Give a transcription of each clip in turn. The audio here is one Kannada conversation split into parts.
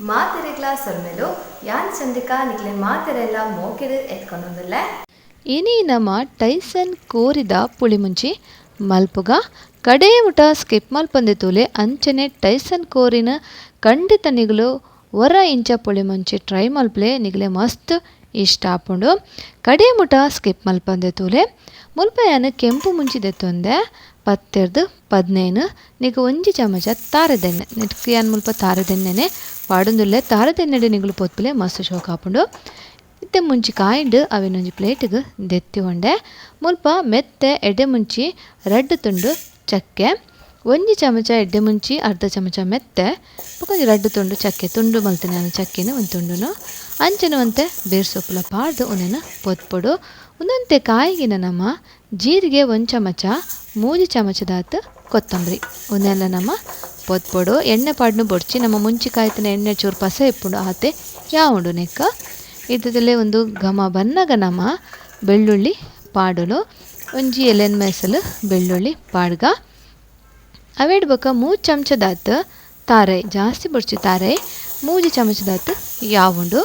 ಮಾತೆರೆಗ್ಲ ಸೊಲ್ಮೆಲು ಯಾನ್ ಚಂದಿಕ ನಿಗ್ಲೆ ಮಾತೆರೆಲ್ಲ ಮೋಕೆಡು ಎತ್ಕೊಂಡೊಂದುಲ್ಲೆ. ಇನಿ ನಮ್ಮ ಟೈಸನ್ ಕೋರಿದ ಪುಳಿಮುಂಚಿ, ಮಲ್ಪುಗ ಕಡೇ ಮುಟ ಸ್ಕಿಪ್ ಮಲ್ಪಂದಿತೂಲೆ ಅಂಚನೆ ಟೈಸನ್ ಕೋರಿನ ಖಂಡಿತ ನಿಗಲು ವರ ಇಂಚ ಪುಳಿಮುಂಚಿ ಟ್ರೈ ಮಲ್ಪಲೆ ನಿಗಲೆ ಮಸ್ತ್ ಇಷ್ಟ ಆಪುಂಡು. ಕಡೇ ಮುಟ ಸ್ಕಿಪ್ ಮುಲ್ಪ ಮುಲ್ಪಯಾನ ಕೆಂಪು ಮುಂಚಿದೆತ್ತೊಂದೆ ಪತ್ತೆರ್ದು ಪದ್ನೇನು. ನಿಗ ಒಂಜಿ ಚಮಚ ತಾರದೆಣ್ಣೆ. ನಿಟ್ಕ್ ಯಾನ್ ಮುಲ್ಪ ತಾರದೆಣ್ಣೆನೆ. ಪಾಡೊಂದುಲ್ಲೆ ತಾರದೆಣ್ಣೆಡೆ ನಿಗುಲು ಪೊತ್ಪುಲೆ ಮಸ್ತ್ ಶೋಕ್ ಆಪುಂಡು. ಇತ್ತೆ ಮುಂಚಿ ಕಾಯಿಂಡು ಅವೆನೊಂಜಿ ಪ್ಲೇಟ್ಗ್ ದೆತ್ತಿಕೊಂಡೆ ಮುಲ್ಪ ಮೆತ್ತೆ, ಎಡೆ ಮುಂಚಿ ರಡ್ಡ್ ತುಂಡು ಚಕ್ಕೆ. ಒಂಜಿ ಚಮಚ ಎಡ್ಡೆ ಮುಂಚಿ ಅರ್ಧ ಚಮಚ ಮೆತ್ತೆ. ಬೊಕೊಂಜಿ ರಡ್ಡ್ ತುಂಡು ಚಕ್ಕೆ. ತುಂಡು ಮಲ್ತಿನ ಚಕ್ಕೆನ ಒಂದು ತುಂಡುನು. ಅಂಚನೆ ಒಂತೆ ಬೇರ್ ಸೊಪ್ಪುಲ ಪಾಡ್ದು ಒಂದೆನ ಪೊತ್ಪೊಡು. ಒಂದೊಂತೆ ಕಾಯಿಗಿನ ನಮ್ಮ ಜೀರಿಗೆ ಒಂದು ಚಮಚ ಮೂಜಿ ಚಮಚದಾತು ಕೊತ್ತಂಬರಿ. ಒಂದೆಲ್ಲ ನಮ್ಮ ಪೊತ್ಪೊಡು. ಎಣ್ಣೆ ಪಾಡ್ನು ಬೊಡ್ಚಿ, ನಮ್ಮ ಮುಂಚಿ ಕಾಯ್ತಿನ ಎಣ್ಣೆ ಚೂರು ಪಸ ಇಪ್ಪುಂಡು ಆತೆ ಯಾವುಂಡು ನೆಕ್ಕ. ಇದ್ದದಲ್ಲೇ ಒಂದು ಘಮ ಬನ್ನಗ ನಮ್ಮ ಬೆಳ್ಳುಳ್ಳಿ ಪಾಡಲು. ಒಂಜಿ ಎಲೆನ್ ಮೆಸಲು ಬೆಳ್ಳುಳ್ಳಿ ಪಾಡ್ಗ. ಅವೇಡ್ ಬೊಕ ಚಮಚದಾತ ಚಮಚದಾತ್ ತಾರೆ. ಜಾಸ್ತಿ ಬೊಡ್ಚಿ ತಾರೆ, ಮೂಜಿ ಚಮಚದಾತು ಯಾವುಂಡು.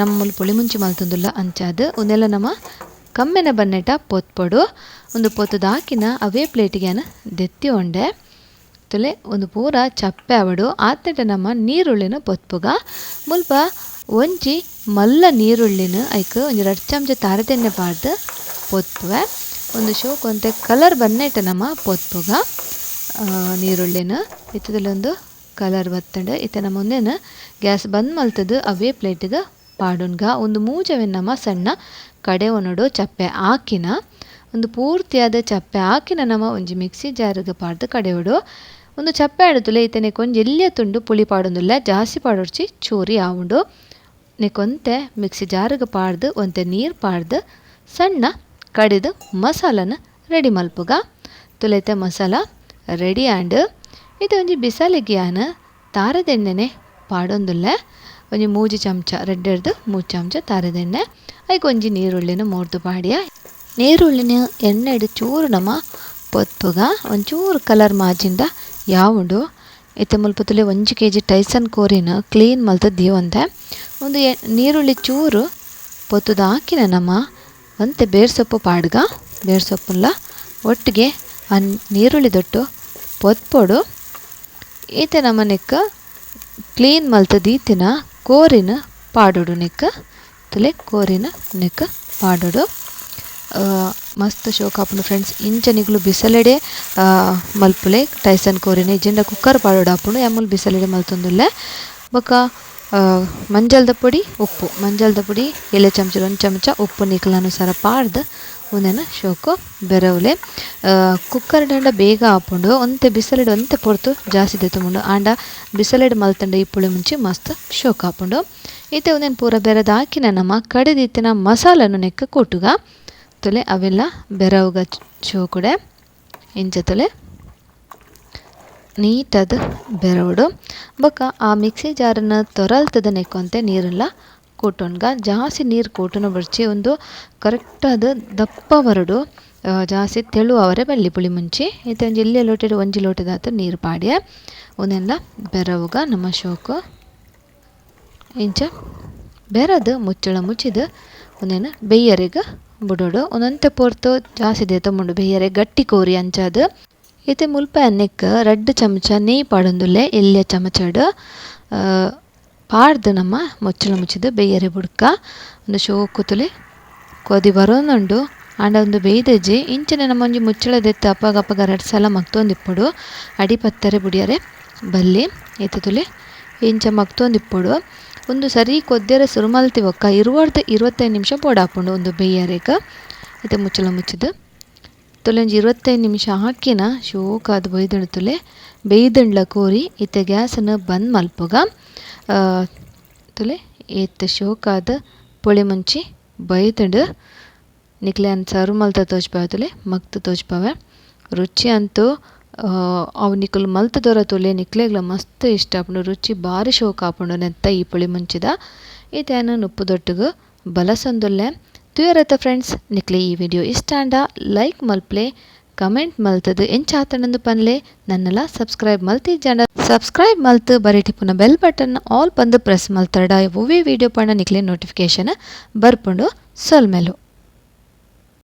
ನಮ್ಮ ಪುಳಿಮುಂಚಿ ಪುಳಿ ಮುಂಚಿ ಮಲ್ತೊಂದುಲ್ಲ ಅಂಚಾದ್ ಉಂದೆಲ್ಲ ನಮ್ಮ ಕಮ್ಮೆನ ಬನ್ನೆಟ ಪೊತ್ಪಡು. ಒಂದು ಪೊತ್ತದ ಹಾಕಿನ ಅವೇ ಪ್ಲೇಟಿಗೆ ದೆತ್ತಿ ಉಂಡೆ ತಲೆ ಒಂದು ಪೂರ ಚಪ್ಪೆ ಅವಡು. ಆತ್ನೆಟ ನಮ್ಮ ನೀರುಳ್ಳಿನ ಪೊತ್ಪುಗ. ಮುಲ್ಪ ಒಂಜಿ ಮಲ್ಲ ನೀರುಳ್ಳಿನ ಐಕ್ ಒಂಜಿ ರಡ್ಡ್ ಚಮಚ ತಾರತೆಣ್ಣೆ ಪಾಡ್ದು ಪೊತ್ಪುವೆ. ಒಂದು ಶೋಕ್ ಒಂತೆ ಕಲರ್ ಬನ್ನೆಟ ನಮ್ಮ ಪೊತ್ಪುಗ. ನೀರುಳ್ಳಿನ. ಇತ್ತದಲ್ಲೊಂದು ಕಲರ್ ಬತ್ತಂಡು ಇತ್ತೆ ನಮ್ಮ ಮುಂದೆನ ಗ್ಯಾಸ್ ಬಂದ್ ಮಲ್ತದು ಅವೇ ಪ್ಲೇಟ್ಗೆ ಪಾಡುನ್ಗ. ಒಂದು ಮೂಜವೆನ್ ನಮ್ಮ ಸಣ್ಣ ಕಡೆ ಒನೊಡು ಚಪ್ಪೆ ಹಾಕಿನ ಒಂದು ಪೂರ್ತಿಯಾದ ಚಪ್ಪೆ ಹಾಕಿನ ನಮ್ಮ ಒಂಜಿ ಮಿಕ್ಸಿ ಜಾರ್ಗ್ ಪಾಡ್ದು ಕಡೆಯೋಡು ಒಂದು ಚಪ್ಪೆ ಆಡುತ್ತಲೇ ಈತ ಕೊಂಜಿ ಎಲ್ಲಿಯ ತುಂಡು ಪುಳಿ ಪಾಡೊಂದುಲ್ಲ, ಜಾಸ್ತಿ ಪಾಡೋರ್ಚಿ ಚೂರಿ ಆವುಂಡು. ನೆಕೊಂತೆ ಮಿಕ್ಸಿ ಜಾರ್ಗ್ ಪಾಡ್ದು, ಒಂತೆ ನೀರು ಪಾಡ್ದು, ಸಣ್ಣ ಕಡಿದು ಮಸಾಲನ ರೆಡಿ ಮಲ್ಪುಗ. ತುಲೈತೆ ಮಸಾಲ ರೆಡಿ ಆಂಡ್ ಇದು ಒಂಜಿ ಬಿಸಲಿಗೆ ಯಾನ್ ತಾರದೆಣ್ಣೆನೆ ಪಾಡೊಂದುಲ್ಲೆ. ಒಂಜಿ ಮೂಜಿ ಚಮಚ, ರೆಡ್ಡೆರ್ದು ಮೂಜಿ ಚಮಚ ತಾರದೆಣ್ಣೆ ಐಕ್ ಒಂಜಿ ನೀರುಳ್ಳಿನ ಮೂರ್ದು ಪಾಡಿಯ ನೀರುಳ್ಳಿನ ಎಣ್ಣೆಡ್ ಚೂರು ನಮ್ಮ ಪೊತ್ತುಗ, ಒಂಚೂರು ಕಲರ್ ಮಾಜಿಂದ ಯಾವುಂಡು ಇತ್ತೆ ಮುಲ್ಪತುಲೆ ಒಂಜಿ ಕೆ ಜಿ ಟೈಸನ್ ಕೋರಿನ ಕ್ಲೀನ್ ಮಲ್ತ ದೀವಂತೆ. ಒಂದು ಎ, ನೀರುಳ್ಳಿ ಚೂರು ಪೊತ್ತುದ ಹಾಕಿನ ನಮ್ಮ ಅಂತೆ ಬೇರ್ ಸೊಪ್ಪು ಪಾಡ್ಗ. ಬೇರ್ ಸೊಪ್ಪುಲ್ಲ ಒಟ್ಟಿಗೆ ಆ ನೀರುಳ್ಳಿ ದೊಟ್ಟು ಪೊತ್ಪೊಡು. ಈತೆ ನಮ್ಮನೆಕ್ಕ ಕ್ಲೀನ್ ಮಲ್ತ ದೀತಿನ ಕೋರಿನ ಪಾಡೋಡು ನೆಕ್ಕ, ತುಲೆ ಕೋರಿನ ನೆಕ್ಕ ಪಾಡೋಡು. ಮಸ್ತ್ ಶೋಕ್ ಆಪುಂಡು ಫ್ರೆಂಡ್ಸ್ ಇಂಚನಿಗ್ಲು ಬಿಸಲೆಡೆ ಮಲ್ಪುಲೆ ಟೈಸನ್ ಕೋರಿನ ಇಜ್ಜಿಂಡ ಕುಕ್ಕರ್ ಪಾಡುಡು ಆಪುಂಡು ಯಮ್ಮುಲು ಬಿಸಲೆಡೆ ಮಲ್ತೊಂದುಲ್ಲೆ. ಬೊಕ ಮಂಜಲ್ದ ಪುಡಿ ಉಪ್ಪು. ಮಂಜಲ್ದ ಪುಡಿ ಎಲೆ ಚಮಚ ಒಂದು ಚಮಚ ಉಪ್ಪು ನಿಕ್ಲನುಸಾರ ಪಾಡ್ದು ಒಂದೆನ ಶೋಕು ಬೆರವುಲೆ. ಕುಕ್ಕರ್ ದಂಡ ಬೇಗ ಆಪುಂಡು ಒಂತೆ ಬಿಸಲೆಡ್ ಒಂತೆ ಪೊರ್ತು ಜಾಸ್ತಿ ದೆತ್ತುಂಡು ಆಂಡ ಬಿಸಲೆಡ್ ಮಲ್ತಂಡ ಈ ಪುಳಿ ಮುಂಚಿ ಮಸ್ತ್ ಶೋಕ ಆಪುಂಡು ಇತ್ತೆ ಒಂದೇನು ಪೂರ ಬೆರದ ಹಾಕಿನ ನಮ್ಮ ಕಡೆದಿತ್ತಿನ ಮಸಾಲನು ನೆಕ್ಕ ಕೊಟ್ಟುಗ ತೊಲೆ ಅವೆಲ್ಲ ಬೆರವುಗ ಶೋಕುಡೆ. ಇಂಚ ತೊಲೆ. ನೀಟದ ಬೆರವಡು. ಬೊಕ ಆ ಮಿಕ್ಸಿ ಜಾರನ್ನು ತೊರಲ್ತದ ನೆಕ್ಕೊಂತೆ ನೀರೆಲ್ಲ ಕೂಟೊನ್ಗ ಜಾಸ್ತಿ ನೀರು ಕೂಟುನ ಬರ್ಚಿ ಒಂದು ಕರೆಕ್ಟಾದ ದಪ್ಪ ಬರಡು ಆ, ಜಾಸ್ತಿ ತೆಳು ಅವರೆ ಬಳ್ಳಿ ಪುಳಿ ಮುಂಚಿ. ಇತ್ತೆ ಒಂಜಿ ಎಲ್ಲಿ ಲೋಟೆಡ್ ಒಂಜಿ ಲೋಟದಾತ ನೀರು ಪಾಡ್ಯ. ಒಂದೆಲ್ಲ ಬೆರವುಗ ನಮ್ಮ ಶೋಕು. ಇಂಚ ಬೆರದು ಮುಚ್ಚಳ ಮುಚ್ಚಿದ ಒಂದೇನು ಬೆಯ್ಯರೆಗ ಬುಡೋಡು. ಒಂದೊಂತೆ ಪೊರ್ತು ಜಾಸ್ತಿ ದೇತೊಂಬುಂಡು ಬೇಯರೆ ಗಟ್ಟಿ ಕೋರಿ ಅಂಚಾದ್. ಇತ್ತೆ ಮುಲ್ಪ ಅನ್ನಕ್ಕೆ ರಡ್ಡ್ ಚಮಚ ನೇಯ್ ಪಾಡೊಂದುಲ್ಲೆ ಎಲ್ಯ ಚಮಚಡು. ಪಾಡ್ದು ನಮ್ಮ ಮುಚ್ಚಳ ಮುಚ್ಚಿದ ಬೇಯರೆ ಬುಡ್ಕ. ಒಂದು ಶೋಕುತುಲೆ ಕೊದಿ ಬರೋನುಂಡು. ಆಂಡ ಒಂದು ಬೇಯ್ದಜ್ಜಿ ಇಂಚನೆ ನಮ್ಮ ಒಂಜಿ ಮುಚ್ಚಳ ದೆತ್ತ ಅಪ್ಪಗ ಅಪ್ಪಗ ರಡ್ಡ್ ಸಲ ಮಗ್ತೊಂದಿಪ್ಪಡು. ಅಡಿ ಪತ್ತರೆ ಬುಡಿಯರೆ ಬಲ್ಲಿ ಇತ್ತೆ ತುಲೆ ಇಂಚ ಮಗ್ತೊಂದಿಪ್ಪಡು. ಒಂದು ಸರಿ ಕೊದ್ದೆರೆ ಸುರುಮಲ್ತಿ ಒಕ್ಕ ಇರುವರ್ದು ಇರುವತ್ತೈದು ನಿಮಿಷ ಬೋಡಾಪುಂಡು ಒಂದು ಬೇಯರೆಗ ಇತ್ತೆ ಮುಚ್ಚಳ ಮುಚ್ಚಿದು ತುಲೆಂಜಿ ಇರುವತ್ತೈದು ನಿಮಿಷ ಹಾಕಿನ ಶೋಕಾದ ಬೈದಂಡು ತೊಲೆ ಬೇಯ್ದಂಡ್ಲ ಕೋರಿ ಇತ್ತೆ ಗ್ಯಾಸನ್ನು ಬಂದ್ ಮಲ್ಪಗ ತೊಲೆ ಏತ್ ಶೋಕಾದ ಪೊಳೆ ಮುಂಚಿ ಬೈದಂಡು ನಿಕ್ಲೆ ಅನ್ ಸರ್ವ್ ಮಲ್ತ ತೋಜ್ಪಾವ ತೊಲೆ ತೋಜ್ಪಾವೆ. ರುಚಿ ಅಂತೂ ಅವು ನಿಕುಲು ಮಲ್ತ ದೊರ ತುಲೆ ನಿಕ್ಲೆಗ್ಲ ಮಸ್ತ್ ಇಷ್ಟ ಆಪುಂಡು, ರುಚಿ ಭಾರಿ ಶೋಕ ಆಪುಂಡು ನೆತ್ತ ಈ ಪುಳಿ ಮುಂಚಿದ. ಇದೇನು ನುಪ್ಪು ದೊಟ್ಟುಗು ಬಲಸೊಂದುಲ್ಲೆ ತುಯರತ್ತ ಫ್ರೆಂಡ್ಸ್ ನಿಕ್ಲೆ ಈ ವಿಡಿಯೋ ಇಷ್ಟ ಅಂಡ ಲೈಕ್ ಮಲ್ಪ್ಲೆ ಕಮೆಂಟ್ ಮಲ್ತದು ಎಂಚಾತನಂದು ಪನ್ಲೆ ನನ್ನಲ ಸಬ್ಸ್ಕ್ರೈಬ್ ಮಲ್ತಿ ಜನ. ಸಬ್ಸ್ಕ್ರೈಬ್ ಮಲ್ತು ಬರೀಟಿ ಪುನಃ ಬೆಲ್ ಬಟನ್ ಆಲ್ ಬಂದು ಪ್ರೆಸ್ ಮಲ್ತಡ ಓವಿ ವಿಡಿಯೋ ಪಣ ನಿಕ್ಲೆ ನೋಟಿಫಿಕೇಶನ್ ಬರ್ಪುಂಡು ಸೊಲ್ಮೆಲು.